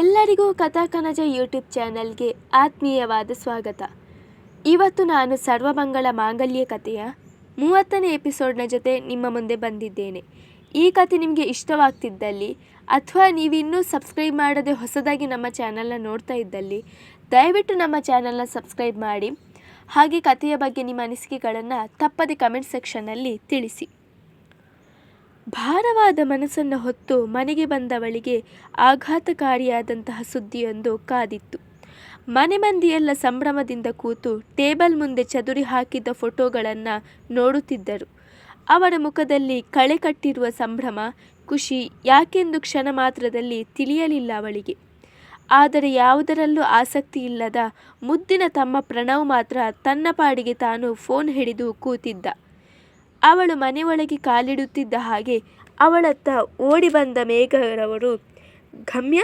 ಎಲ್ಲರಿಗೂ ಕಥಾಕನಜ ಯೂಟ್ಯೂಬ್ ಚಾನಲ್ಗೆ ಆತ್ಮೀಯವಾದ ಸ್ವಾಗತ. ಇವತ್ತು ನಾನು ಸರ್ವಮಂಗಳ ಮಾಂಗಲ್ಯ ಕಥೆಯ ಮೂವತ್ತನೇ ಎಪಿಸೋಡ್ನ ಜೊತೆ ನಿಮ್ಮ ಮುಂದೆ ಬಂದಿದ್ದೇನೆ. ಈ ಕಥೆ ನಿಮಗೆ ಇಷ್ಟವಾಗ್ತಿದ್ದಲ್ಲಿ ಅಥವಾ ನೀವಿನ್ನೂ ಸಬ್ಸ್ಕ್ರೈಬ್ ಮಾಡದೆ ಹೊಸದಾಗಿ ನಮ್ಮ ಚಾನಲ್ನ ನೋಡ್ತಾ ಇದ್ದಲ್ಲಿ, ದಯವಿಟ್ಟು ನಮ್ಮ ಚಾನಲ್ನ ಸಬ್ಸ್ಕ್ರೈಬ್ ಮಾಡಿ. ಹಾಗೆ ಕಥೆಯ ಬಗ್ಗೆ ನಿಮ್ಮ ಅನಿಸಿಕೆಗಳನ್ನು ತಪ್ಪದೆ ಕಮೆಂಟ್ ಸೆಕ್ಷನ್ನಲ್ಲಿ ತಿಳಿಸಿ. ಭಾರವಾದ ಮನಸ್ಸನ್ನು ಹೊತ್ತು ಮನೆಗೆ ಬಂದವಳಿಗೆ ಆಘಾತಕಾರಿಯಾದಂತಹ ಸುದ್ದಿಯೊಂದು ಕಾದಿತ್ತು. ಮನೆ ಮಂದಿಯೆಲ್ಲ ಸಂಭ್ರಮದಿಂದ ಕೂತು ಟೇಬಲ್ ಮುಂದೆ ಚದುರಿ ಹಾಕಿದ್ದ ಫೋಟೋಗಳನ್ನು ನೋಡುತ್ತಿದ್ದರು. ಅವರ ಮುಖದಲ್ಲಿ ಕಳೆ ಕಟ್ಟಿರುವ ಸಂಭ್ರಮ, ಖುಷಿ ಯಾಕೆಂದು ಕ್ಷಣ ಮಾತ್ರದಲ್ಲಿ ತಿಳಿಯಲಿಲ್ಲ ಅವಳಿಗೆ. ಆದರೆ ಯಾವುದರಲ್ಲೂ ಆಸಕ್ತಿ ಇಲ್ಲದ ಮುದ್ದಿನ ತಮ್ಮ ಪ್ರಣವ್ ಮಾತ್ರ ತನ್ನ ಪಾಡಿಗೆ ತಾನು ಫೋನ್ ಹಿಡಿದು ಕೂತಿದ್ದ. ಅವಳು ಮನೆಯೊಳಗೆ ಕಾಲಿಡುತ್ತಿದ್ದ ಹಾಗೆ ಅವಳತ್ತ ಓಡಿ ಬಂದ ಮೇಘರವರು, ಗಮ್ಯ,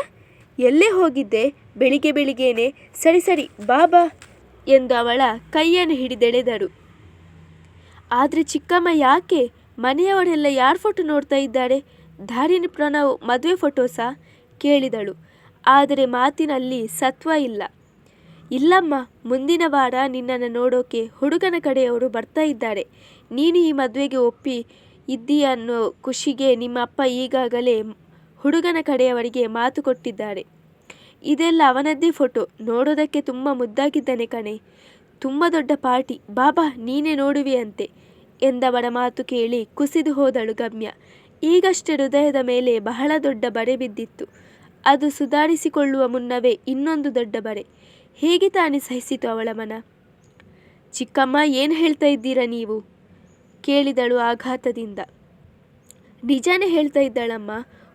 ಎಲ್ಲೇ ಹೋಗಿದ್ದೆ? ಬೆಳಿಗ್ಗೆ ಬೆಳಿಗ್ಗೆನೆ. ಸರಿ ಸರಿ, ಬಾ ಎಂದು ಅವಳ ಕೈಯನ್ನು ಹಿಡಿದೆಳೆದರು. ಆದರೆ ಚಿಕ್ಕಮ್ಮ ಯಾಕೆ? ಮನೆಯವರೆಲ್ಲ ಯಾರ ಫೋಟೋ ನೋಡ್ತಾ ಇದ್ದಾರೆ? ಧಾರಿಣಿ ಪ್ರಣವ್ ಮದುವೆ ಫೋಟೋಸಾ ಕೇಳಿದಳು. ಆದರೆ ಮಾತಿನಲ್ಲಿ ಸತ್ವ ಇಲ್ಲ. ಇಲ್ಲಮ್ಮ, ಮುಂದಿನ ವಾರ ನಿನ್ನನ್ನು ನೋಡೋಕೆ ಹುಡುಗನ ಕಡೆಯವರು ಬರ್ತಾ ಇದ್ದಾರೆ. ನೀನು ಈ ಮದುವೆಗೆ ಒಪ್ಪಿ ಇದ್ದೀಯ ಅನ್ನೋ ಖುಷಿಗೆ ನಿಮ್ಮಪ್ಪ ಈಗಾಗಲೇ ಹುಡುಗನ ಕಡೆಯವರಿಗೆ ಮಾತು ಕೊಟ್ಟಿದ್ದಾರೆ. ಇದೆಲ್ಲ ಅವನದ್ದೇ ಫೋಟೋ. ನೋಡೋದಕ್ಕೆ ತುಂಬ ಮುದ್ದಾಗಿದ್ದಾನೆ ಕಣೆ. ತುಂಬ ದೊಡ್ಡ ಪಾರ್ಟಿ. ಬಾಬಾ, ನೀನೇ ನೋಡುವಿಯಂತೆ ಎಂದವರ ಮಾತು ಕೇಳಿ ಕುಸಿದು ಹೋದಳು ಗಮ್ಯ. ಈಗಷ್ಟೇ ಹೃದಯದ ಮೇಲೆ ಬಹಳ ದೊಡ್ಡ ಬರೆ ಬಿದ್ದಿತ್ತು. ಅದು ಸುಧಾರಿಸಿಕೊಳ್ಳುವ ಮುನ್ನವೇ ಇನ್ನೊಂದು ದೊಡ್ಡ ಬರೆ. ಹೇಗೆ ತಾನೇ ಸಹಿಸಿತು ಅವಳ ಮನ? ಚಿಕ್ಕಮ್ಮ, ಏನು ಹೇಳ್ತಾ ಇದ್ದೀರಾ ನೀವು? ಕೇಳಿದಳು ಆಘಾತದಿಂದ. ನಿಜಾನೆ ಹೇಳ್ತಾ ಇದ್ದಾಳಮ್ಮ,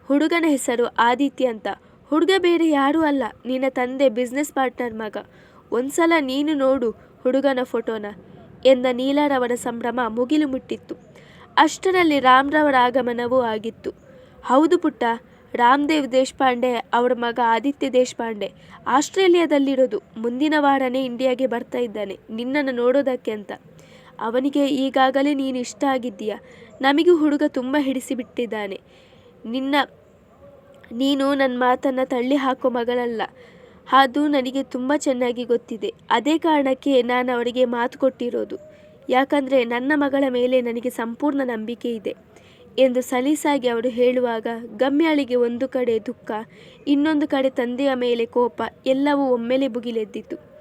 ಹುಡುಗನ ಹೆಸರು ಆದಿತ್ಯ ಅಂತ. ಹುಡುಗ ಬೇರೆ ಯಾರೂ ಅಲ್ಲ, ನಿನ್ನ ತಂದೆ ಬಿಸ್ನೆಸ್ ಪಾರ್ಟ್ನರ್ ಮಗ. ಒಂದ್ಸಲ ನೀನು ನೋಡು ಹುಡುಗನ ಫೋಟೋನ ಎಂದ ನೀಲಾರವರ ಸಂಭ್ರಮ ಮುಗಿಲು ಮುಟ್ಟಿತ್ತು. ಅಷ್ಟರಲ್ಲಿ ರಾಮ್ರವರ ಆಗಮನವೂ ಆಗಿತ್ತು. ಹೌದು ಪುಟ್ಟ, ರಾಮದೇವ್ ದೇಶಪಾಂಡೆ ಅವರ ಮಗ ಆದಿತ್ಯ ದೇಶಪಾಂಡೆ ಆಸ್ಟ್ರೇಲಿಯಾದಲ್ಲಿರೋದು. ಮುಂದಿನ ವಾರನೇ ಇಂಡಿಯಾಗೆ ಬರ್ತಾ ಇದ್ದಾನೆ, ನಿನ್ನನ್ನು ನೋಡೋದಕ್ಕೆ ಅಂತ. ಅವನಿಗೆ ಈಗಾಗಲೇ ನೀನು ಇಷ್ಟ ಆಗಿದ್ದೀಯ ನಮಗೂ ಹುಡುಗ ತುಂಬ ಹಿಡಿಸಿಬಿಟ್ಟಿದ್ದಾನೆ. ನಿನ್ನ, ನೀನು ನನ್ನ ಮಾತನ್ನು ತಳ್ಳಿ ಹಾಕೋ ಮಗಳಲ್ಲ. ಅದು ನನಗೆ ತುಂಬ ಚೆನ್ನಾಗಿ ಗೊತ್ತಿದೆ. ಅದೇ ಕಾರಣಕ್ಕೆ ನಾನು ಅವರಿಗೆ ಮಾತು ಕೊಟ್ಟಿರೋದು. ಯಾಕಂದರೆ ನನ್ನ ಮಗಳ ಮೇಲೆ ನನಗೆ ಸಂಪೂರ್ಣ ನಂಬಿಕೆ ಇದೆ ಎಂದು ಸಲೀಸಾಗಿ ಅವರು ಹೇಳುವಾಗ ಗಮ್ಯಾಳಿಗೆ ಒಂದು ಕಡೆ ದುಃಖ, ಇನ್ನೊಂದು ಕಡೆ ತಂದೆಯ ಮೇಲೆ ಕೋಪ, ಎಲ್ಲವೂ ಒಮ್ಮೆಲೆ ಭುಗಿಲೆದ್ದಿತು.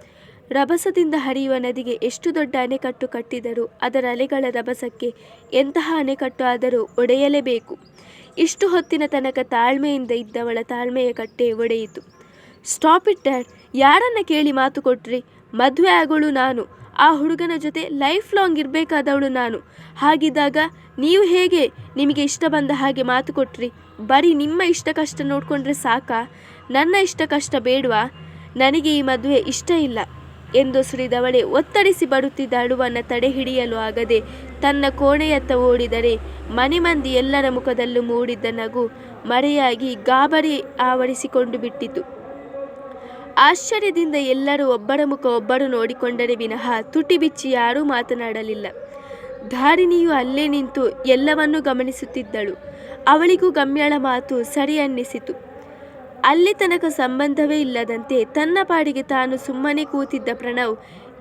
ರಭಸದಿಂದ ಹರಿಯುವ ನದಿಗೆ ಎಷ್ಟು ದೊಡ್ಡ ಅಣೆಕಟ್ಟು ಕಟ್ಟಿದರೂ ಅದರ ಅಲೆಗಳ ರಭಸಕ್ಕೆ ಎಂತಹ ಅಣೆಕಟ್ಟು ಆದರೂ ಒಡೆಯಲೇಬೇಕು. ಇಷ್ಟು ಹೊತ್ತಿನ ತನಕ ತಾಳ್ಮೆಯಿಂದ ಇದ್ದವಳ ತಾಳ್ಮೆಯ ಕಟ್ಟೆ ಒಡೆಯಿತು. Stop it, dad. ಯಾರನ್ನ ಕೇಳಿ ಮಾತು ಕೊಟ್ರಿ? ಮದುವೆ ಆಗೋಳು ನಾನು. ಆ ಹುಡುಗನ ಜೊತೆ ಲೈಫ್ ಲಾಂಗ್ ಇರಬೇಕಾದವಳು ನಾನು. ಹಾಗಿದ್ದಾಗ ನೀವು ಹೇಗೆ ನಿಮಗೆ ಇಷ್ಟ ಬಂದ ಹಾಗೆ ಮಾತು ಕೊಟ್ರಿ? ಬರೀ ನಿಮ್ಮ ಇಷ್ಟ ಕಷ್ಟ ನೋಡಿಕೊಂಡ್ರೆ ಸಾಕಾ? ನನ್ನ ಇಷ್ಟ ಕಷ್ಟ ಬೇಡವಾ? ನನಗೆ ಈ ಮದುವೆ ಇಷ್ಟ ಇಲ್ಲ. ಎಂದು ಸುರಿದವಳೆ ಒತ್ತಡಿಸಿ ಬರುತ್ತಿದ್ದ ಅಳುವನ್ನು ತಡೆ ಹಿಡಿಯಲು ಆಗದೆ ತನ್ನ ಕೋಣೆಯತ್ತ ಓಡಿದರೆ ಮನೆ ಮಂದಿ ಎಲ್ಲರ ಮುಖದಲ್ಲೂ ಮೂಡಿದ್ದ ನಗು ಮರೆಯಾಗಿ ಗಾಬರಿ ಆವರಿಸಿಕೊಂಡು ಬಿಟ್ಟಿತು. ಆಶ್ಚರ್ಯದಿಂದ ಎಲ್ಲರೂ ಒಬ್ಬರ ಮುಖ ಒಬ್ಬರು ನೋಡಿಕೊಂಡರೆ ವಿನಃ ತುಟಿ ಬಿಚ್ಚಿ ಯಾರೂ ಮಾತನಾಡಲಿಲ್ಲ. ಧಾರಿಣಿಯು ಅಲ್ಲೇ ನಿಂತು ಎಲ್ಲವನ್ನೂ ಗಮನಿಸುತ್ತಿದ್ದಳು. ಅವಳಿಗೂ ಗಮ್ಯಳ ಮಾತು ಸರಿ ಅನ್ನಿಸಿತು. ಅಲ್ಲಿ ತನಕ ಸಂಬಂಧವೇ ಇಲ್ಲದಂತೆ ತನ್ನ ಪಾಡಿಗೆ ತಾನು ಸುಮ್ಮನೆ ಕೂತಿದ್ದ ಪ್ರಣವ್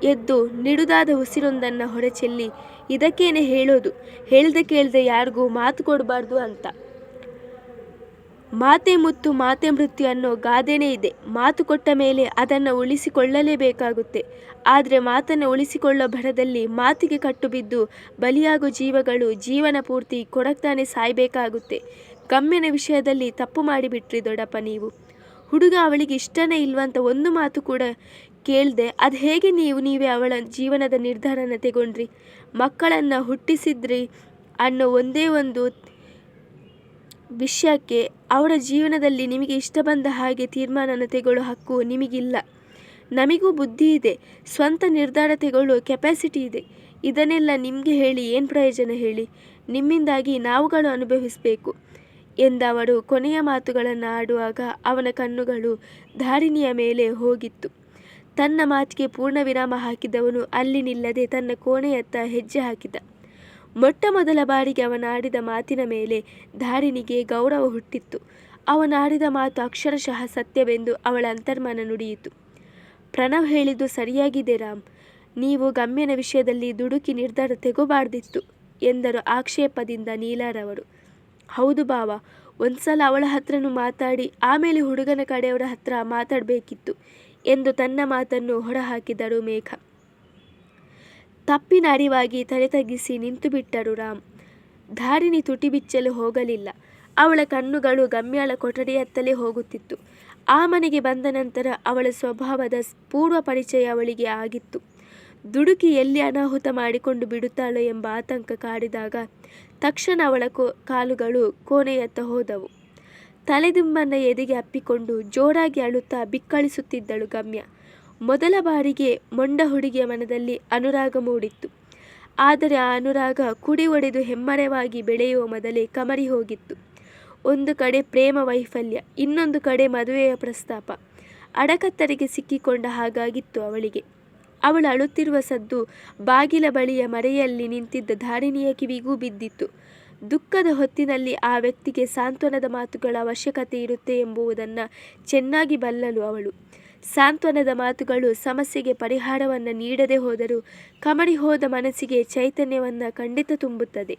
ಎದ್ದು ನಿಡುದಾದ ಉಸಿರೊಂದನ್ನು ಹೊರಚೆಲ್ಲಿ ಇದಕ್ಕೇನೆ ಹೇಳೋದು? ಹೇಳ್ದೆ ಕೇಳ್ದೆ ಯಾರಿಗೂ ಮಾತು ಕೊಡಬಾರ್ದು ಅಂತ. ಮಾತೆ ಮುತ್ತು, ಮಾತೆ ಮೃತ್ಯು ಅನ್ನೋ ಗಾದೆನೇ ಇದೆ. ಮಾತು ಕೊಟ್ಟ ಮೇಲೆ ಅದನ್ನು ಉಳಿಸಿಕೊಳ್ಳಲೇಬೇಕಾಗುತ್ತೆ. ಆದರೆ ಮಾತನ್ನು ಉಳಿಸಿಕೊಳ್ಳೋ ಭರದಲ್ಲಿ ಮಾತಿಗೆ ಕಟ್ಟುಬಿದ್ದು ಬಲಿಯಾಗೋ ಜೀವಗಳು ಜೀವನ ಪೂರ್ತಿ ಕೊಡಕ್ತಾನೆ ಸಾಯಬೇಕಾಗುತ್ತೆ. ಗಮ್ಯನ ವಿಷಯದಲ್ಲಿ ತಪ್ಪು ಮಾಡಿಬಿಟ್ರಿ ದೊಡ್ಡಪ್ಪ ನೀವು. ಹುಡುಗ ಅವಳಿಗೆ ಇಷ್ಟನೇ ಇಲ್ವಂತ ಒಂದು ಮಾತು ಕೂಡ ಕೇಳ್ದೆ, ಅದು ಹೇಗೆ ನೀವು, ನೀವೇ ಅವಳ ಜೀವನದ ನಿರ್ಧಾರನ ತಗೊಂಡ್ರಿ? ಮಕ್ಕಳನ್ನು ಹುಟ್ಟಿಸಿದ್ರಿ ಅನ್ನೋ ಒಂದೇ ಒಂದು ವಿಷಯಕ್ಕೆ ಅವಳ ಜೀವನದಲ್ಲಿ ನಿಮಗೆ ಇಷ್ಟ ಬಂದ ಹಾಗೆ ತೀರ್ಮಾನನ ತೆಗೊಳ್ಳೋ ಹಕ್ಕು ನಿಮಗಿಲ್ಲ. ನಮಗೂ ಬುದ್ಧಿ ಇದೆ, ಸ್ವಂತ ನಿರ್ಧಾರ ತೆಗೊಳ್ಳೋ ಕೆಪಾಸಿಟಿ ಇದೆ. ಇದನ್ನೆಲ್ಲ ನಿಮಗೆ ಹೇಳಿ, ಏನು ಪ್ರಯೋಜನ ಹೇಳಿ? ನಿಮ್ಮಿಂದಾಗಿ ನಾವುಗಳು ಅನುಭವಿಸಬೇಕು. ಎಂದವಳು ಕೊನೆಯ ಮಾತುಗಳನ್ನು ಆಡುವಾಗ ಅವನ ಕಣ್ಣುಗಳು ಧಾರಿಣಿಯ ಮೇಲೆ ಹೋಗಿತ್ತು ತನ್ನ ಮಾತಿಗೆ ಪೂರ್ಣ ವಿರಾಮ ಹಾಕಿದವನು ಅಲ್ಲಿ ನಿಲ್ಲದೆ ತನ್ನ ಕೋಣೆಯತ್ತ ಹೆಜ್ಜೆ ಹಾಕಿದ ಮೊಟ್ಟ ಮೊದಲ ಬಾರಿಗೆ ಅವನಾಡಿದ ಮಾತಿನ ಮೇಲೆ ಧಾರಿಣಿಗೆ ಗೌರವ ಹುಟ್ಟಿತ್ತು ಅವನಾಡಿದ ಮಾತು ಅಕ್ಷರಶಃ ಸತ್ಯವೆಂದು ಅವಳ ಅಂತರ್ಮನ ನುಡಿಯಿತು. ಪ್ರಣವ್ ಹೇಳಿದ್ದು ಸರಿಯಾಗಿದೆ ರಾಮ್. ನೀವು ಗಮ್ಯನ ವಿಷಯದಲ್ಲಿ ದುಡುಕಿ ನಿರ್ಧಾರ ತೆಗೋಬಾರ್ದಿತ್ತು ಎಂದರು ಆಕ್ಷೇಪದಿಂದ ನೀಲಾರವರು. ಹೌದು ಬಾವ ಒಂದ್ಸಲ ಅವಳ ಹತ್ರನೂ ಮಾತಾಡಿ, ಆಮೇಲೆ ಹುಡುಗನ ಕಡೆಯವರ ಹತ್ರ ಮಾತಾಡಬೇಕಿತ್ತು ಎಂದು ತನ್ನ ಮಾತನ್ನು ಹೊರಹಾಕಿದಳು ಮೇಘ. ತಪ್ಪಿನ ಅರಿವಾಗಿ ತಲೆ ತಗ್ಗಿಸಿ ನಿಂತುಬಿಟ್ಟರು ರಾಮ್. ಧಾರಿಣಿ ತುಟಿ ಬಿಚ್ಚಲು ಹೋಗಲಿಲ್ಲ. ಅವಳ ಕಣ್ಣುಗಳು ಗಮ್ಯಾಳ ಕೊಠಡಿಯತ್ತಲೇ ಹೋಗುತ್ತಿತ್ತು. ಆ ಮನೆಗೆ ಬಂದ ನಂತರ ಅವಳ ಸ್ವಭಾವದ ಪೂರ್ವ ಪರಿಚಯ ಅವಳಿಗೆ ಆಗಿತ್ತು. ದುಡುಕಿ ಎಲ್ಲಿ ಅನಾಹುತ ಮಾಡಿಕೊಂಡು ಬಿಡುತ್ತಾಳೋ ಎಂಬ ಆತಂಕ ಕಾಡಿದಾಗ ತಕ್ಷಣ ಅವಳ ಕೋ ಕಾಲುಗಳು ಕೋಣೆಯತ್ತ ಹೋದವು. ತಲೆದುಂಬನ್ನ ಎದೆಗೆ ಅಪ್ಪಿಕೊಂಡು ಜೋರಾಗಿ ಅಳುತ್ತಾ ಬಿಕ್ಕಳಿಸುತ್ತಿದ್ದಳು ಗಮ್ಯ. ಮೊದಲ ಬಾರಿಗೆ ಮೊಂಡ ಹುಡುಗಿಯ ಮನದಲ್ಲಿ ಅನುರಾಗ ಮೂಡಿತ್ತು. ಆದರೆ ಆ ಅನುರಾಗ ಕುಡಿ ಒಡೆದು ಹೆಮ್ಮರವಾಗಿ ಬೆಳೆಯುವ ಮೊದಲೇ ಕಮರಿ ಹೋಗಿತ್ತು. ಒಂದು ಕಡೆ ಪ್ರೇಮ ವೈಫಲ್ಯ, ಇನ್ನೊಂದು ಕಡೆ ಮದುವೆಯ ಪ್ರಸ್ತಾಪ. ಅಡಕತ್ತರಿಗೆ ಸಿಕ್ಕಿಕೊಂಡ ಹಾಗಾಗಿತ್ತು ಅವಳಿಗೆ. ಅವಳು ಅಳುತ್ತಿರುವ ಸದ್ದು ಬಾಗಿಲ ಬಳಿಯ ಮರೆಯಲ್ಲಿ ನಿಂತಿದ್ದ ಧಾರಿಣಿಯ ಕಿವಿಗೂ ಬಿದ್ದಿತ್ತು. ದುಃಖದ ಹೊತ್ತಿನಲ್ಲಿ ಆ ವ್ಯಕ್ತಿಗೆ ಸಾಂತ್ವನದ ಮಾತುಗಳ ಅವಶ್ಯಕತೆ ಇರುತ್ತೆ ಎಂಬುವುದನ್ನು ಚೆನ್ನಾಗಿ ಬಲ್ಲಳು ಅವಳು. ಸಾಂತ್ವನದ ಮಾತುಗಳು ಸಮಸ್ಯೆಗೆ ಪರಿಹಾರವನ್ನು ನೀಡದೆ ಹೋದರೂ ಕಮಡಿ ಹೋದ ಮನಸ್ಸಿಗೆ ಚೈತನ್ಯವನ್ನು ಖಂಡಿತ ತುಂಬುತ್ತದೆ.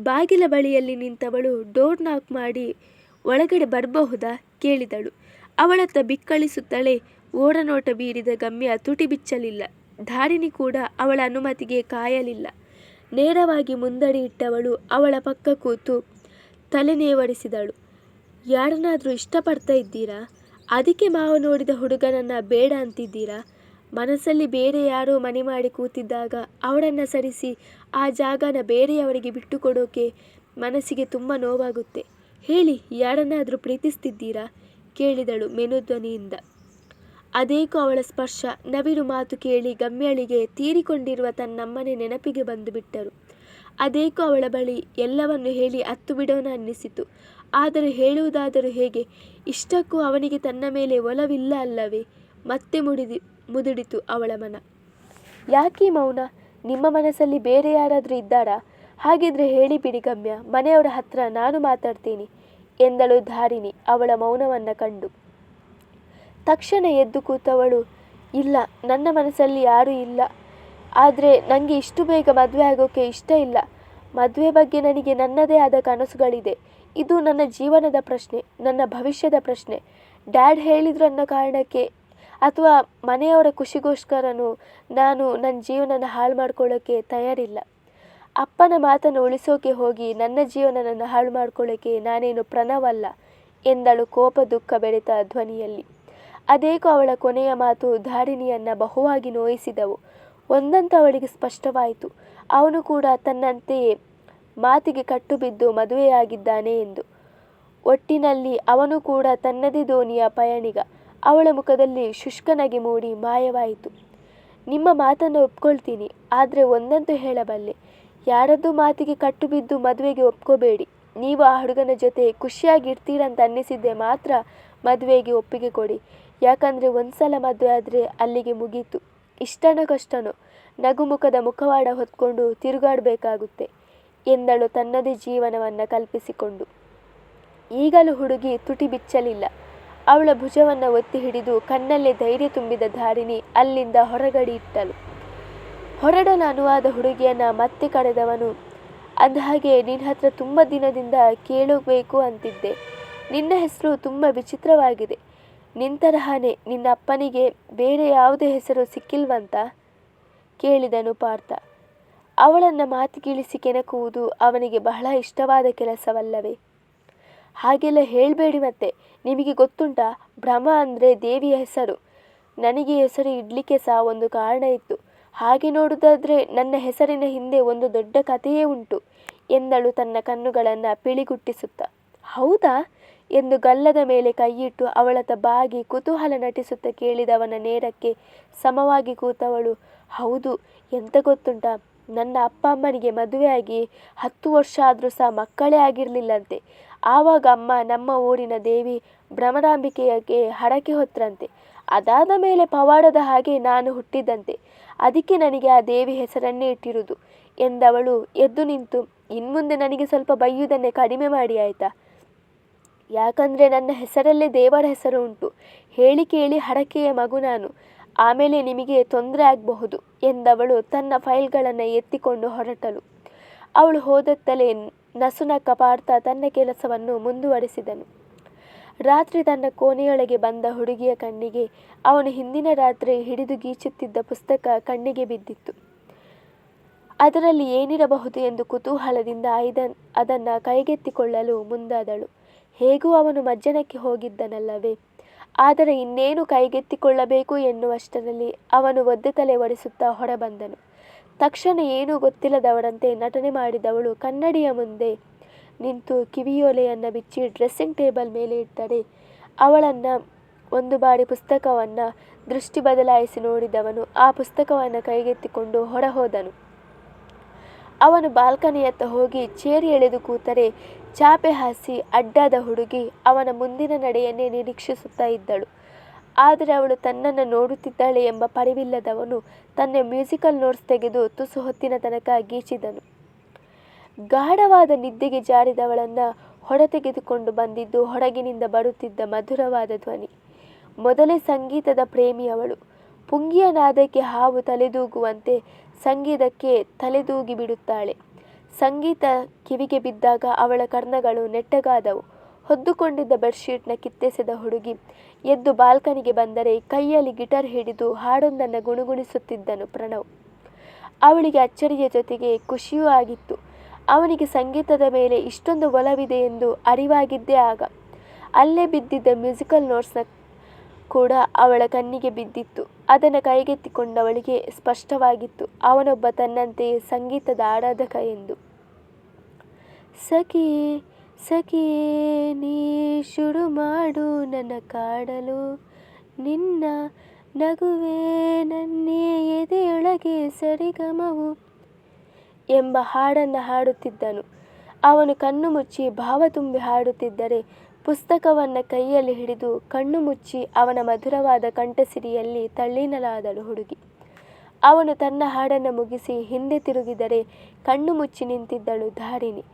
ಬಾಗಿಲ ಬಳಿಯಲ್ಲಿ ನಿಂತವಳು ಡೋರ್ ನಾಕ್ ಮಾಡಿ ಒಳಗಡೆ ಬರಬಹುದಾ ಕೇಳಿದಳು. ಅವಳತ್ತ ಬಿಕ್ಕಳಿಸುತ್ತಲೇ ಓರನೋಟ ಬೀರಿದ ಗಮ್ಯ ತುಟಿ ಬಿಚ್ಚಲಿಲ್ಲ. ಧಾರಿಣಿ ಕೂಡ ಅವಳ ಅನುಮತಿಗೆ ಕಾಯಲಿಲ್ಲ. ನೇರವಾಗಿ ಮುಂದಡಿ ಇಟ್ಟವಳು ಅವಳ ಪಕ್ಕ ಕೂತು ತಲೆ ನೇವರಿಸಿದಳು. ಯಾರನ್ನಾದರೂ ಇಷ್ಟಪಡ್ತಾ ಇದ್ದೀರಾ? ಅದಕ್ಕೆ ಮಾವ ನೋಡಿದ ಹುಡುಗನನ್ನು ಬೇಡ ಅಂತಿದ್ದೀರಾ? ಮನಸ್ಸಲ್ಲಿ ಬೇರೆ ಯಾರೋ ಮನೆ ಮಾಡಿ ಕೂತಿದ್ದಾಗ ಅವಳನ್ನು ಸರಿಸಿ ಆ ಜಾಗನ ಬೇರೆಯವರಿಗೆ ಬಿಟ್ಟುಕೊಡೋಕೆ ಮನಸ್ಸಿಗೆ ತುಂಬ ನೋವಾಗುತ್ತೆ. ಹೇಳಿ, ಯಾರನ್ನಾದರೂ ಪ್ರೀತಿಸ್ತಿದ್ದೀರಾ? ಕೇಳಿದಳು ಮೆನು ಧ್ವನಿಯಿಂದ. ಅದೇಕೋ ಅವಳ ಸ್ಪರ್ಶ, ನವಿರು ಮಾತು ಕೇಳಿ ಗಮ್ಯಳಿಗೆ ತೀರಿಕೊಂಡಿರುವ ತನ್ನಮ್ಮನೇ ನೆನಪಿಗೆ ಬಂದು ಬಿಟ್ಟರು. ಅದೇಕೋ ಅವಳ ಬಳಿ ಎಲ್ಲವನ್ನು ಹೇಳಿ ಅತ್ತು ಬಿಡೋಣ ಅನ್ನಿಸಿತು. ಆದರೆ ಹೇಳುವುದಾದರೂ ಹೇಗೆ? ಇಷ್ಟಕ್ಕೂ ಅವನಿಗೆ ತನ್ನ ಮೇಲೆ ಒಲವಿಲ್ಲ ಅಲ್ಲವೇ? ಮತ್ತೆ ಮುಡಿದಿ ಮುದುಡಿತು ಅವಳ ಮನ. ಯಾಕೆ ಮೌನ? ನಿಮ್ಮ ಮನಸ್ಸಲ್ಲಿ ಬೇರೆ ಯಾರಾದರೂ ಇದ್ದಾರಾ? ಹಾಗಿದ್ರೆ ಹೇಳಿಬಿಡಿ ಗಮ್ಯ, ಮನೆಯವರ ಹತ್ರ ನಾನು ಮಾತಾಡ್ತೀನಿ ಎಂದಳು ಧಾರಿಣಿ ಅವಳ ಮೌನವನ್ನ ಕಂಡು. ತಕ್ಷಣ ಎದ್ದು ಕೂತವಳು ಇಲ್ಲ, ನನ್ನ ಮನಸ್ಸಲ್ಲಿ ಯಾರೂ ಇಲ್ಲ. ಆದರೆ ನನಗೆ ಇಷ್ಟು ಬೇಗ ಮದುವೆ ಆಗೋಕೆ ಇಷ್ಟ ಇಲ್ಲ. ಮದುವೆ ಬಗ್ಗೆ ನನಗೆ ನನ್ನದೇ ಆದ ಕನಸುಗಳಿದೆ. ಇದು ನನ್ನ ಜೀವನದ ಪ್ರಶ್ನೆ. ನನ್ನ ಭವಿಷ್ಯದ ಪ್ರಶ್ನೆ. ಡ್ಯಾಡ್ ಹೇಳಿದ್ರು ಅನ್ನೋ ಕಾರಣಕ್ಕೆ ಅಥವಾ ಮನೆಯವರ ಖುಷಿಗೋಸ್ಕರನೂ ನಾನು ನನ್ನ ಜೀವನನ ಹಾಳು ಮಾಡ್ಕೊಳ್ಳೋಕ್ಕೆ ತಯಾರಿಲ್ಲ. ಅಪ್ಪನ ಮಾತನ್ನು ಉಳಿಸೋಕೆ ಹೋಗಿ ನನ್ನ ಜೀವನನನ್ನು ಹಾಳು ಮಾಡ್ಕೊಳ್ಳೋಕೆ ನಾನೇನು ಪ್ರಣವಲ್ಲ ಎಂದಳು ಕೋಪ ದುಃಖ ಬೆರೆತ ಧ್ವನಿಯಲ್ಲಿ. ಅದೇಕೋ ಅವಳ ಕೊನೆಯ ಮಾತು ಧಾರಿಣಿಯನ್ನ ಬಹುವಾಗಿ ನೋಯಿಸಿದವು. ಒಂದಂತೂ ಅವಳಿಗೆ ಸ್ಪಷ್ಟವಾಯಿತು. ಅವನು ಕೂಡ ತನ್ನಂತೆಯೇ ಮಾತಿಗೆ ಕಟ್ಟುಬಿದ್ದು ಮದುವೆಯಾಗಿದ್ದಾನೆ ಎಂದು. ಒಟ್ಟಿನಲ್ಲಿ ಅವನು ಕೂಡ ತನ್ನದೇ ದೋಣಿಯ ಪಯಣಿಗ. ಅವಳ ಮುಖದಲ್ಲಿ ಶುಷ್ಕನಗೆ ಮೂಡಿ ಮಾಯವಾಯಿತು. ನಿಮ್ಮ ಮಾತನ್ನು ಒಪ್ಕೊಳ್ತೀನಿ. ಆದರೆ ಒಂದಂತೂ ಹೇಳಬಲ್ಲೆ. ಯಾರದ್ದು ಮಾತಿಗೆ ಕಟ್ಟುಬಿದ್ದು ಮದುವೆಗೆ ಒಪ್ಕೋಬೇಡಿ. ನೀವು ಆ ಹುಡುಗನ ಜೊತೆ ಖುಷಿಯಾಗಿ ಇರ್ತೀರಂತ ಅನ್ನಿಸಿದ್ದೆ ಮಾತ್ರ ಮದುವೆಗೆ ಒಪ್ಪಿಗೆ ಕೊಡಿ. ಯಾಕಂದ್ರೆ ಒಂದ್ಸಲ ಮದುವೆ ಆದರೆ ಅಲ್ಲಿಗೆ ಮುಗೀತು. ಇಷ್ಟನೋ ಕಷ್ಟನೋ ನಗುಮುಖದ ಮುಖವಾಡ ಹೊತ್ಕೊಂಡು ತಿರುಗಾಡಬೇಕಾಗುತ್ತೆ ಎಂದಳು ತನ್ನದೇ ಜೀವನವನ್ನು ಕಲ್ಪಿಸಿಕೊಂಡು. ಈಗಲೂ ಹುಡುಗಿ ತುಟಿ ಬಿಚ್ಚಲಿಲ್ಲ. ಅವಳ ಭುಜವನ್ನು ಒತ್ತಿ ಹಿಡಿದು ಕಣ್ಣಲ್ಲೇ ಧೈರ್ಯ ತುಂಬಿದ ಧಾರಿಣಿ ಅಲ್ಲಿಂದ ಹೊರಗಡಿ ಇಟ್ಟಳು. ಹೊರಡಲು ಅನುವಾದ ಹುಡುಗಿಯನ್ನ ಮತ್ತೆ ಕರೆದವನು ನಿನ್ನ ಹತ್ರ ತುಂಬ ದಿನದಿಂದ ಕೇಳಬೇಕು ಅಂತಿದ್ದೆ. ನಿನ್ನ ಹೆಸರು ತುಂಬ ವಿಚಿತ್ರವಾಗಿದೆ. ನಿನ್ ತರಹನೇ ನಿನ್ನ ಅಪ್ಪನಿಗೆ ಬೇರೆ ಯಾವುದೇ ಹೆಸರು ಸಿಕ್ಕಿಲ್ವಂತ ಕೇಳಿದನು ಪಾರ್ಥ. ಅವಳನ್ನ ಮಾತಿಗಿಳಿಸಿ ಕೆಣಕುವುದು ಅವನಿಗೆ ಬಹಳ ಇಷ್ಟವಾದ ಕೆಲಸವಲ್ಲವೇ? ಹಾಗೆಲ್ಲ ಹೇಳಬೇಡಿ ಮತ್ತೆ. ನಿಮಗೆ ಗೊತ್ತುಂಟಾ, ಭ್ರಮ ಅಂದರೆ ದೇವಿಯ ಹೆಸರು. ನನಗೆ ಹೆಸರು ಹೆಸರು ಸಹ ಒಂದು ಕಾರಣ ಇತ್ತು. ಹಾಗೆ ನೋಡುವುದಾದರೆ ನನ್ನ ಹೆಸರಿನ ಹಿಂದೆ ಒಂದು ದೊಡ್ಡ ಕಥೆಯೇ ಉಂಟು, ಎಂದಳು ತನ್ನ ಕಣ್ಣುಗಳನ್ನು ಪಿಳಿಗುಟ್ಟಿಸುತ್ತಾ. ಹೌದಾ? ಎಂದು ಗಲ್ಲದ ಮೇಲೆ ಕೈಯಿಟ್ಟು ಅವಳತ್ತ ಬಾಗಿ ಕುತೂಹಲ ನಟಿಸುತ್ತಾ ಕೇಳಿದವನ ನೇರಕ್ಕೆ ಸಮವಾಗಿ ಕೂತವಳು, ಹೌದು. ಎಂತ ಗೊತ್ತುಂಟಾ? ನನ್ನ ಅಪ್ಪ ಅಮ್ಮನಿಗೆ ಮದುವೆಯಾಗಿ ಹತ್ತು ವರ್ಷ ಆದರೂ ಸಹ ಮಕ್ಕಳೇ ಆಗಿರಲಿಲ್ಲಂತೆ ಆವಾಗ ಅಮ್ಮ ನಮ್ಮ ಊರಿನ ದೇವಿ ಭ್ರಮರಾಂಬಿಕೆಯಕ್ಕೆ ಹಡಕೆ ಹೊತ್ತರಂತೆ ಅದಾದ ಮೇಲೆ ಪವಾಡದ ಹಾಗೆ ನಾನು ಹುಟ್ಟಿದಂತೆ. ಅದಕ್ಕೆ ನನಗೆ ಆ ದೇವಿ ಹೆಸರನ್ನೇ ಇಟ್ಟಿರುವುದು ಎಂದವಳು ಎದ್ದು ನಿಂತು, ಇನ್ಮುಂದೆ ನನಗೆ ಸ್ವಲ್ಪ ಬೈಯುವುದನ್ನೇ ಕಡಿಮೆ ಮಾಡಿ, ಆಯ್ತಾ? ಯಾಕಂದರೆ ನನ್ನ ಹೆಸರಲ್ಲೇ ದೇವರ ಹೆಸರು ಉಂಟು. ಹೇಳಿ ಕೇಳಿ ಹರಕೆಯ ಮಗು ನಾನು. ಆಮೇಲೆ ನಿಮಗೆ ತೊಂದರೆ ಆಗಬಹುದು ಎಂದವಳು ತನ್ನ ಫೈಲ್ಗಳನ್ನು ಎತ್ತಿಕೊಂಡು ಹೊರಟಳು. ಅವಳು ಹೋದತ್ತಲೇ ನಸುನ ಪಾರ್ಥ ತನ್ನ ಕೆಲಸವನ್ನು ಮುಂದುವರಿಸಿದನು. ರಾತ್ರಿ ತನ್ನ ಕೋಣೆಯೊಳಗೆ ಬಂದ ಹುಡುಗಿಯ ಕಣ್ಣಿಗೆ ಅವನು ಹಿಂದಿನ ರಾತ್ರಿ ಹಿಡಿದು ಗೀಚುತ್ತಿದ್ದ ಪುಸ್ತಕ ಕಣ್ಣಿಗೆ ಬಿದ್ದಿತ್ತು. ಅದರಲ್ಲಿ ಏನಿರಬಹುದು ಎಂದು ಕುತೂಹಲದಿಂದ ಐದನ್, ಅದನ್ನು ಕೈಗೆತ್ತಿಕೊಳ್ಳಲು ಮುಂದಾದಳು. ಹೇಗೂ ಅವನು ಮಜ್ಜನಕ್ಕೆ ಹೋಗಿದ್ದನಲ್ಲವೇ? ಆದರೆ ಇನ್ನೇನು ಕೈಗೆತ್ತಿಕೊಳ್ಳಬೇಕು ಎನ್ನುವಷ್ಟರಲ್ಲಿ ಅವನು ಒದ್ದೆ ತಲೆ ಒಡಿಸುತ್ತಾ ಹೊರಬಂದನು. ತಕ್ಷಣ ಏನೂ ಗೊತ್ತಿಲ್ಲದವರಂತೆ ನಟನೆ ಮಾಡಿದವಳು ಕನ್ನಡಿಯ ಮುಂದೆ ನಿಂತು ಕಿವಿಯೊಲೆಯನ್ನು ಬಿಚ್ಚಿ ಡ್ರೆಸ್ಸಿಂಗ್ ಟೇಬಲ್ ಮೇಲೆ ಇಟ್ಟರೆ ಅವಳನ್ನು ಒಂದು ಬಾರಿ ಪುಸ್ತಕವನ್ನು ದೃಷ್ಟಿ ಬದಲಾಯಿಸಿ ನೋಡಿದವನು ಆ ಪುಸ್ತಕವನ್ನು ಕೈಗೆತ್ತಿಕೊಂಡು ಹೊರಹೋದನು. ಅವನು ಬಾಲ್ಕನಿಯತ್ತ ಹೋಗಿ ಚೇರಿ ಎಳೆದು ಕೂತರೆ ಚಾಪೆ ಹಾಸಿ ಅಡ್ಡಾದ ಹುಡುಗಿ ಅವನ ಮುಂದಿನ ನಡೆಯನ್ನೇ ನಿರೀಕ್ಷಿಸುತ್ತಾ ಇದ್ದಳು. ಆದರೆ ಅವಳು ತನ್ನನ್ನು ನೋಡುತ್ತಿದ್ದಾಳೆ ಎಂಬ ಪರಿವಿಲ್ಲದವನು ತನ್ನ ಮ್ಯೂಸಿಕಲ್ ನೋಟ್ಸ್ ತೆಗೆದು ತುಸು ಹೊತ್ತಿನ ತನಕ ಗೀಚಿದನು. ಗಾಢವಾದ ನಿದ್ದೆಗೆ ಜಾರಿದವಳನ್ನು ಹೊರತೆಗೆದುಕೊಂಡು ಬಂದಿದ್ದು ಹೊರಗಿನಿಂದ ಬರುತ್ತಿದ್ದ ಮಧುರವಾದ ಧ್ವನಿ. ಮೊದಲೇ ಸಂಗೀತದ ಪ್ರೇಮಿ ಅವಳು. ಪುಂಗಿಯ ನಾದಕ್ಕೆ ಹಾವು ತಲೆದೂಗುವಂತೆ ಸಂಗೀತಕ್ಕೆ ತಲೆದೂಗಿ ಬಿಡುತ್ತಾಳೆ ಸಂಗೀತ ಕಿವಿಗೆ ಬಿದ್ದಾಗ ಅವಳ ಕರ್ಣಗಳು ನೆಟ್ಟಗಾದವು. ಹೊದ್ದುಕೊಂಡಿದ್ದ ಬೆಡ್ಶೀಟ್ನ ಕಿತ್ತೆಸೆದ ಹುಡುಗಿ ಎದ್ದು ಬಾಲ್ಕನಿಗೆ ಬಂದರೆ ಕೈಯಲ್ಲಿ ಗಿಟಾರ್ ಹಿಡಿದು ಹಾಡೊಂದನ್ನು ಗುಣಗುಣಿಸುತ್ತಿದ್ದನು ಪ್ರಣವ್. ಅವಳಿಗೆ ಅಚ್ಚರಿಯ ಜೊತೆಗೆ ಖುಷಿಯೂ ಆಗಿತ್ತು. ಅವನಿಗೆ ಸಂಗೀತದ ಮೇಲೆ ಇಷ್ಟೊಂದು ಒಲವಿದೆ ಎಂದು ಅರಿವಾಗಿದ್ದೇ ಆಗ. ಅಲ್ಲೇ ಬಿದ್ದಿದ್ದ ಮ್ಯೂಸಿಕಲ್ ನೋಟ್ಸ್ನ ಕೂಡ ಅವಳ ಕಣ್ಣಿಗೆ ಬಿದ್ದಿತ್ತು. ಅದನ್ನು ಕೈಗೆತ್ತಿಕೊಂಡವಳಿಗೆ ಸ್ಪಷ್ಟವಾಗಿತ್ತು. ಅವನೊಬ್ಬ ತನ್ನಂತೆಯೇ ಸಂಗೀತದ ಆರಾಧಕ ಎಂದು. ಸಖಿ ಸಖಿ, ನೀ ಶುರು ಮಾಡು ನನ್ನ ಕಾಡಲು. ನಿನ್ನ ನಗುವೆ ನನ್ನೇ ಎದೆಯೊಳಗೆ ಸರಿಗಮವು ಎಂಬ ಹಾಡನ್ನು ಹಾಡುತ್ತಿದ್ದನು. ಅವನು ಕಣ್ಣು ಮುಚ್ಚಿ ಭಾವ ತುಂಬಿ ಹಾಡುತ್ತಿದ್ದರೆ ಪುಸ್ತಕವನ್ನು ಕೈಯಲ್ಲಿ ಹಿಡಿದು ಕಣ್ಣು ಮುಚ್ಚಿ ಅವನ ಮಧುರವಾದ ಕಂಠಸಿರಿಯಲ್ಲಿ ತಳ್ಳೀನಲಾದಳು ಹುಡುಗಿ. ಅವನು ತನ್ನ ಹಾಡನ್ನು ಮುಗಿಸಿ ಹಿಂದೆ ತಿರುಗಿದರೆ ಕಣ್ಣು ಮುಚ್ಚಿ ನಿಂತಿದ್ದಳು ಧಾರಿಣಿ.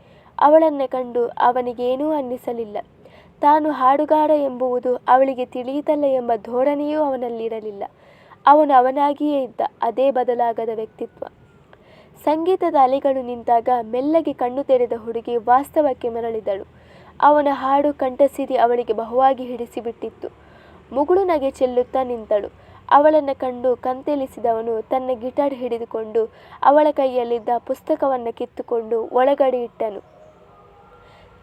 ಅವಳನ್ನು ಕಂಡು ಅವನಿಗೇನೂ ಅನ್ನಿಸಲಿಲ್ಲ. ತಾನು ಹಾಡುಗಾರ ಎಂಬುವುದು ಅವಳಿಗೆ ತಿಳಿಯಿತಲ್ಲ ಎಂಬ ಧೋರಣೆಯೂ ಅವನಲ್ಲಿರಲಿಲ್ಲ. ಅವನು ಅವನಾಗಿಯೇ ಇದ್ದ ಅದೇ ಬದಲಾಗದ ವ್ಯಕ್ತಿತ್ವ. ಸಂಗೀತದ ಅಲೆಗಳು ನಿಂತಾಗ ಮೆಲ್ಲಗೆ ಕಣ್ಣು ತೆರೆದ ಹುಡುಗಿ ವಾಸ್ತವಕ್ಕೆ ಮರಳಿದಳು. ಅವನ ಹಾಡು ಕಂಠಸಿರಿ ಅವಳಿಗೆ ಬಹುವಾಗಿ ಹಿಡಿಸಿಬಿಟ್ಟಿತ್ತು. ಮುಗುಳು ನಗೆ ಚೆಲ್ಲುತ್ತಾ ನಿಂತಳು. ಅವಳನ್ನು ಕಂಡು ಕಂತೆಲಿಸಿದವನು ತನ್ನ ಗಿಟಾರ್ ಹಿಡಿದುಕೊಂಡು ಅವಳ ಕೈಯಲ್ಲಿದ್ದ ಪುಸ್ತಕವನ್ನು ಕಿತ್ತುಕೊಂಡು ಒಳಗಡೆ ಇಟ್ಟನು.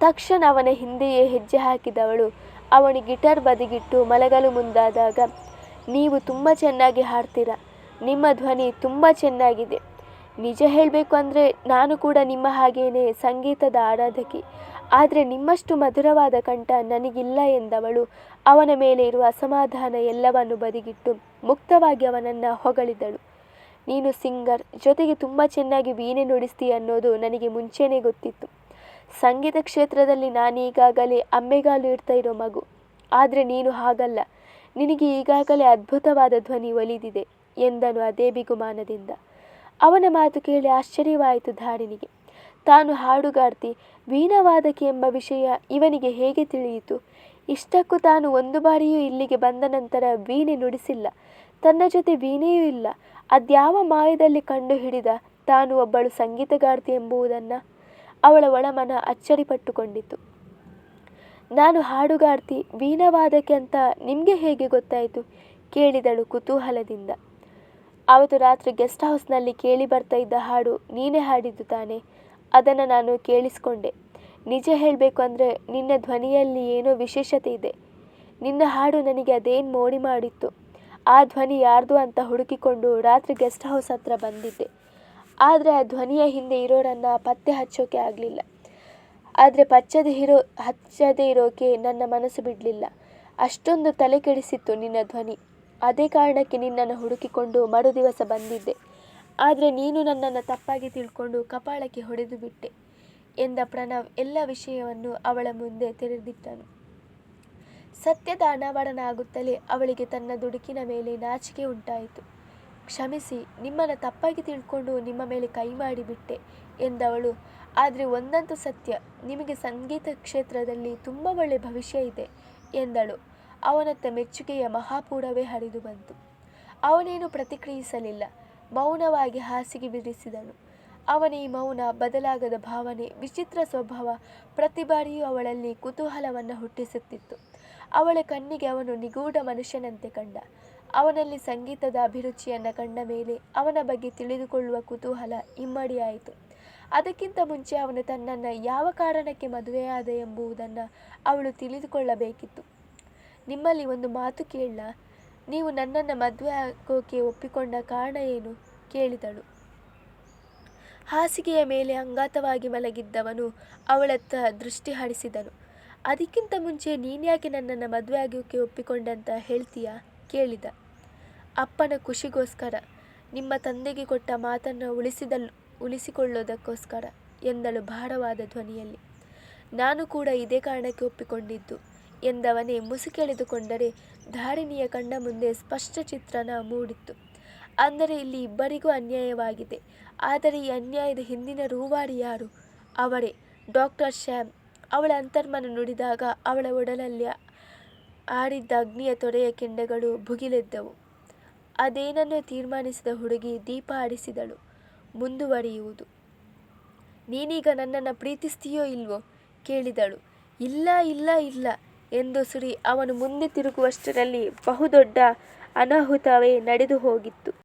ತಕ್ಷಣ ಅವನ ಹಿಂದೆಯೇ ಹೆಜ್ಜೆ ಹಾಕಿದವಳು. ಅವನು ಗಿಟಾರ್ ಬದಿಗಿಟ್ಟು ಮಲಗಲು ಮುಂದಾದಾಗ, ನೀವು ತುಂಬ ಚೆನ್ನಾಗಿ ಹಾಡ್ತೀರ. ನಿಮ್ಮ ಧ್ವನಿ ತುಂಬ ಚೆನ್ನಾಗಿದೆ. ನಿಜ ಹೇಳಬೇಕು ಅಂದರೆ ನಾನು ಕೂಡ ನಿಮ್ಮ ಹಾಗೇನೆ ಸಂಗೀತದ ಆರಾಧಕಿ. ಆದರೆ ನಿಮ್ಮಷ್ಟು ಮಧುರವಾದ ಕಂಠ ನನಗಿಲ್ಲ ಎಂದವಳು. ಅವನ ಮೇಲೆ ಇರುವ ಅಸಮಾಧಾನ ಎಲ್ಲವನ್ನು ಬದಿಗಿಟ್ಟು ಮುಕ್ತವಾಗಿ ಅವನನ್ನು ಹೊಗಳಿದಳು. ನೀನು ಸಿಂಗರ್, ಜೊತೆಗೆ ತುಂಬ ಚೆನ್ನಾಗಿ ವೀಣೆ ನುಡಿಸ್ತೀಯ ಅನ್ನೋದು ನನಗೆ ಮುಂಚೆನೇ ಗೊತ್ತಿತ್ತು. ಸಂಗೀತ ಕ್ಷೇತ್ರದಲ್ಲಿ ನಾನೀಗಾಗಲೇ ಅಮ್ಮೆಗಾಲು ಇಡ್ತಾ ಇರೋ ಮಗು. ಆದರೆ ನೀನು ಹಾಗಲ್ಲ. ನಿನಗೆ ಈಗಾಗಲೇ ಅದ್ಭುತವಾದ ಧ್ವನಿ ಒಲಿದಿದೆ, ಎಂದನು ಅದೇ ಬಿಗುಮಾನದಿಂದ ಅವನ ಮಾತು ಕೇಳಿ ಆಶ್ಚರ್ಯವಾಯಿತು ಧಾರಿಣಿಗೆ. ತಾನು ಹಾಡುಗಾರ್ತಿ, ವೀಣಾವಾದಕಿ ಎಂಬ ವಿಷಯ ಇವನಿಗೆ ಹೇಗೆ ತಿಳಿಯಿತು? ಇಷ್ಟಕ್ಕೂ ತಾನು ಒಂದು ಬಾರಿಯೂ ಇಲ್ಲಿಗೆ ಬಂದ ನಂತರ ವೀಣೆ ನುಡಿಸಿಲ್ಲ. ತನ್ನ ಜೊತೆ ವೀಣೆಯೂ ಇಲ್ಲ. ಅದ್ಯಾವ ಮಾಯದಲ್ಲಿ ಕಂಡು ಹಿಡಿದ ತಾನು ಒಬ್ಬಳು ಸಂಗೀತಗಾರ್ತಿ ಎಂಬುವುದನ್ನು ಅವಳ ಒಳಮನ ಅಚ್ಚರಿಪಟ್ಟುಕೊಂಡಿತು. ನಾನು ಹಾಡುಗಾರ್ತಿ ವೀಣವಾದಕ್ಕೆ ಅಂತ ನಿಮಗೆ ಹೇಗೆ ಗೊತ್ತಾಯಿತು? ಕೇಳಿದಳು ಕುತೂಹಲದಿಂದ. ಅವತ್ತು ರಾತ್ರಿ ಗೆಸ್ಟ್ ಹೌಸ್ನಲ್ಲಿ ಕೇಳಿ ಬರ್ತಾ ಇದ್ದ ಹಾಡು ನೀನೇ ಹಾಡಿದ್ದು ತಾನೆ? ಅದನ್ನು ನಾನು ಕೇಳಿಸ್ಕೊಂಡೆ. ನಿಜ ಹೇಳಬೇಕು ಅಂದರೆ ನಿನ್ನ ಧ್ವನಿಯಲ್ಲಿ ಏನೋ ವಿಶೇಷತೆ ಇದೆ. ನಿನ್ನ ಹಾಡು ನನಗೆ ಅದೇನು ಮೋಡಿ ಮಾಡಿತ್ತು. ಆ ಧ್ವನಿ ಯಾರ್ದು ಅಂತ ಹುಡುಕಿಕೊಂಡು ರಾತ್ರಿ ಗೆಸ್ಟ್ ಹೌಸ್ ಹತ್ರ ಬಂದಿದ್ದೆ. ಆದರೆ ಆ ಧ್ವನಿಯ ಹಿಂದೆ ಇರೋರನ್ನು ಪತ್ತೆ ಹಚ್ಚೋಕೆ ಆಗಲಿಲ್ಲ. ಆದರೆ ಪಚ್ಚದೇ ಇರೋ, ಹಚ್ಚದೇ ಇರೋಕೆ ನನ್ನ ಮನಸ್ಸು ಬಿಡಲಿಲ್ಲ. ಅಷ್ಟೊಂದು ತಲೆ ಕೆಡಿಸಿತ್ತು ನಿನ್ನ ಧ್ವನಿ. ಅದೇ ಕಾರಣಕ್ಕೆ ನಿನ್ನನ್ನು ಹುಡುಕಿಕೊಂಡು ಮರು ದಿವಸ ಬಂದಿದ್ದೆ. ಆದರೆ ನೀನು ನನ್ನನ್ನು ತಪ್ಪಾಗಿ ತಿಳ್ಕೊಂಡು ಕಪಾಳಕ್ಕೆ ಹೊಡೆದು ಬಿಟ್ಟೆ ಎಂದ ಪ್ರಣವ್ ಎಲ್ಲ ವಿಷಯವನ್ನು ಅವಳ ಮುಂದೆ ತೆರೆದಿಟ್ಟನು. ಸತ್ಯದ ಅನಾವರಣಾಗುತ್ತಲೇ ಅವಳಿಗೆ ತನ್ನ ದುಡುಕಿನ ಮೇಲೆ ನಾಚಿಕೆ ಉಂಟಾಯಿತು. ಕ್ಷಮಿಸಿ, ನಿಮ್ಮನ್ನು ತಪ್ಪಾಗಿ ತಿಳ್ಕೊಂಡು ನಿಮ್ಮ ಮೇಲೆ ಕೈ ಮಾಡಿಬಿಟ್ಟೆ ಎಂದವಳು. ಆದರೆ ಒಂದಂತೂ ಸತ್ಯ, ನಿಮಗೆ ಸಂಗೀತ ಕ್ಷೇತ್ರದಲ್ಲಿ ತುಂಬ ಒಳ್ಳೆ ಭವಿಷ್ಯ ಇದೆ ಎಂದಳು. ಅವನತ್ತ ಮೆಚ್ಚುಗೆಯ ಮಹಾಪೂರವೇ ಹರಿದು ಬಂತು. ಅವನೇನು ಪ್ರತಿಕ್ರಿಯಿಸಲಿಲ್ಲ. ಮೌನವಾಗಿ ಹಾಸಿಗೆ ಬಿಡಿಸಿದನು ಅವನ ಈ ಮೌನ ಬದಲಾಗದ ಭಾವನೆ, ವಿಚಿತ್ರ ಸ್ವಭಾವ ಪ್ರತಿ ಬಾರಿಯೂ ಅವಳಲ್ಲಿ ಕುತೂಹಲವನ್ನು ಹುಟ್ಟಿಸುತ್ತಿತ್ತು. ಅವಳ ಕಣ್ಣಿಗೆ ಅವನು ನಿಗೂಢ ಮನುಷ್ಯನಂತೆ ಕಂಡ. ಅವನಲ್ಲಿ ಸಂಗೀತದ ಅಭಿರುಚಿಯನ್ನು ಕಂಡ ಮೇಲೆ ಅವನ ಬಗ್ಗೆ ತಿಳಿದುಕೊಳ್ಳುವ ಕುತೂಹಲ ಇಮ್ಮಡಿಯಾಯಿತು. ಅದಕ್ಕಿಂತ ಮುಂಚೆ ಅವನು ತನ್ನನ್ನು ಯಾವ ಕಾರಣಕ್ಕೆ ಮದುವೆಯಾದ ಎಂಬುದನ್ನು ಅವಳು ತಿಳಿದುಕೊಳ್ಳಬೇಕಿತ್ತು. ನಿಮ್ಮಲ್ಲಿ ಒಂದು ಮಾತು ಕೇಳ ನೀವು ನನ್ನನ್ನು ಮದುವೆ ಆಗೋಕೆ ಒಪ್ಪಿಕೊಂಡ ಕಾರಣ ಏನು? ಕೇಳಿದಳು. ಹಾಸಿಗೆಯ ಮೇಲೆ ಅಂಗಾತವಾಗಿ ಮಲಗಿದ್ದವನು ಅವಳತ್ತ ದೃಷ್ಟಿ ಹರಿಸಿದನು. ಅದಕ್ಕಿಂತ ಮುಂಚೆ ನೀನ್ಯಾಕೆ ನನ್ನನ್ನು ಮದುವೆ ಆಗೋಕೆ ಒಪ್ಪಿಕೊಂಡಂತ ಹೇಳ್ತೀಯಾ? ಕೇಳಿದ. ಅಪ್ಪನ ಖುಷಿಗೋಸ್ಕರ, ನಿಮ್ಮ ತಂದೆಗೆ ಕೊಟ್ಟ ಮಾತನ್ನು ಉಳಿಸಿದ ಉಳಿಸಿಕೊಳ್ಳೋದಕ್ಕೋಸ್ಕರ, ಎಂದಳು ಭಾರವಾದ ಧ್ವನಿಯಲ್ಲಿ. ನಾನು ಕೂಡ ಇದೇ ಕಾರಣಕ್ಕೆ ಒಪ್ಪಿಕೊಂಡಿದ್ದು. ಎಂದವನೇ ಮುಸುಕೆಳೆದುಕೊಂಡರೆ ಧಾರಿಣಿಯ ಕಣ್ಣ ಮುಂದೆ ಸ್ಪಷ್ಟ ಚಿತ್ರಣ ಮೂಡಿತ್ತು. ಅಂದರೆ ಇಲ್ಲಿ ಇಬ್ಬರಿಗೂ ಅನ್ಯಾಯವಾಗಿದೆ. ಆದರೆ ಈ ಅನ್ಯಾಯದ ಹಿಂದಿನ ರೂವಾರಿ ಯಾರು? ಅವರೇ. ಡಾಕ್ಟರ್ ಶ್ಯಾಮ್. ಅವಳ ಅಂತರ್ಮನ ನುಡಿದಾಗ ಅವಳ ಒಡಲಲ್ಲಿ ಆಡಿದ್ದ ಅಗ್ನಿಯ ತೊರೆಯ ಕೆಂಡಗಳು ಭುಗಿಲೆದ್ದವು. ಅದೇನನ್ನು ತೀರ್ಮಾನಿಸಿದ ಹುಡುಗಿ ದೀಪ ಆಡಿಸಿದಳು. ಮುಂದುವರಿಯುವುದು. ನೀನೀಗ ನನ್ನನ್ನು ಪ್ರೀತಿಸ್ತೀಯೋ ಇಲ್ವೋ? ಕೇಳಿದಳು. ಇಲ್ಲ ಇಲ್ಲ ಇಲ್ಲ. ಎಂದು ಸುರಿ ಅವನು ಮುಂದೆ ತಿರುಗುವಷ್ಟರಲ್ಲಿ ಬಹುದೊಡ್ಡ ಅನಾಹುತವೇ ನಡೆದು ಹೋಗಿತ್ತು.